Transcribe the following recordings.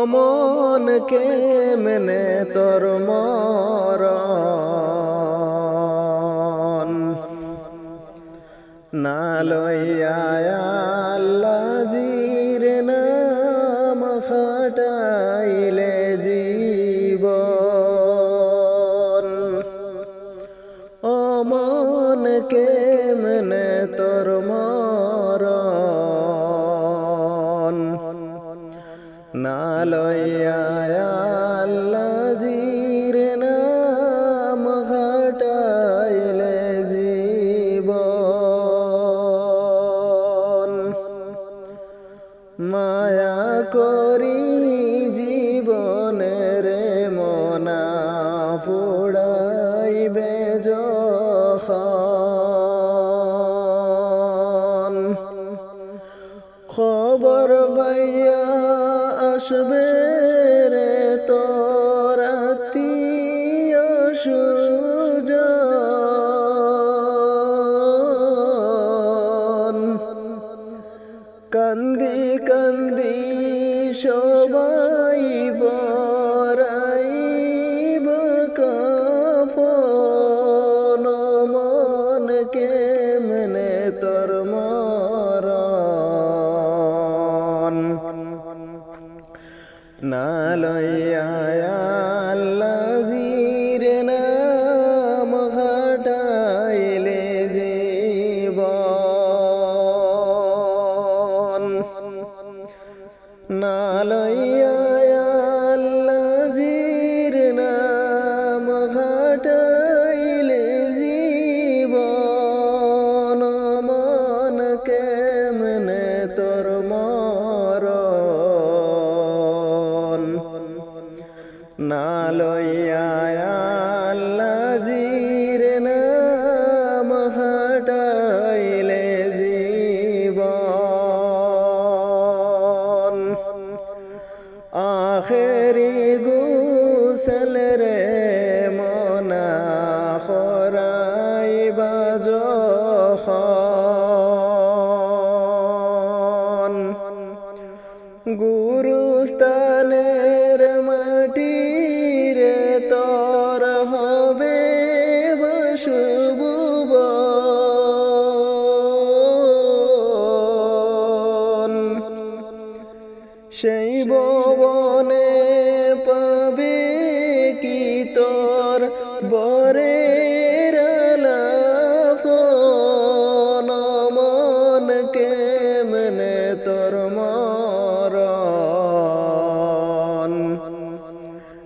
অমন কে মনে তোর মর না লইয়া আল্লাহ করি জীবনের মনা ফুড়াইবে যখন। খবর গাইয়া আসবে রে তোর আত্মীয় না লইয়া আল্লাহ জির নাম ঘটাইলে জীবন। না লইয়া বাজন গুরুস্তানের মাটির তর হবে বসুবন সেই বনে পাবে কি তোর বরের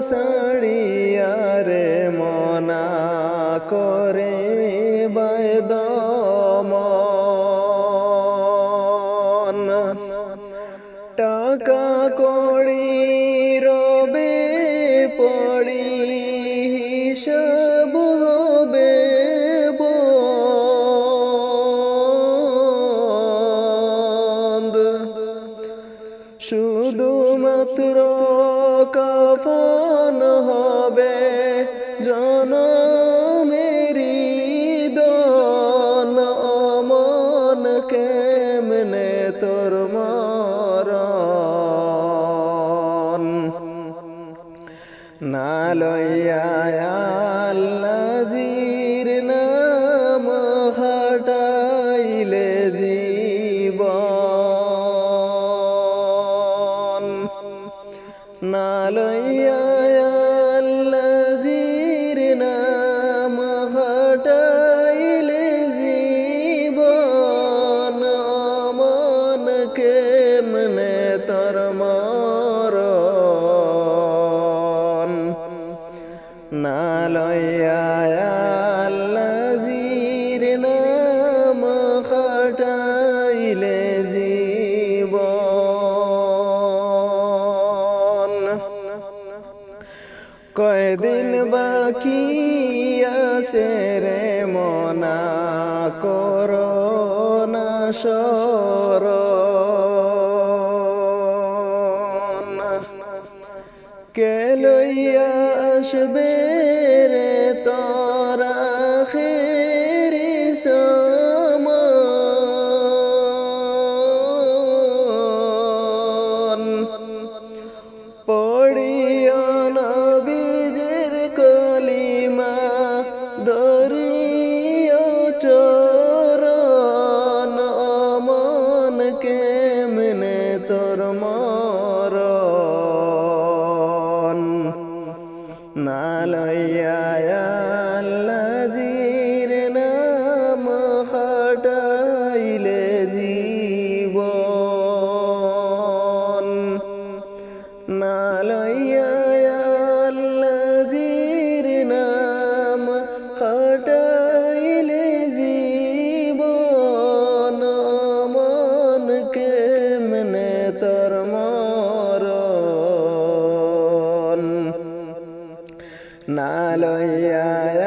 সাড়িয়া রে মনা করে বদম। টাকা কড়ি রবে পড়ি হিসাব না লইয়া জির নাম হটাইলে জীব না লইয়া বাকি আছে রে মনা করোনা সর। কে লইয়া আসবে রে তোরা খেরি সর നാലയ്യായ না লইয়া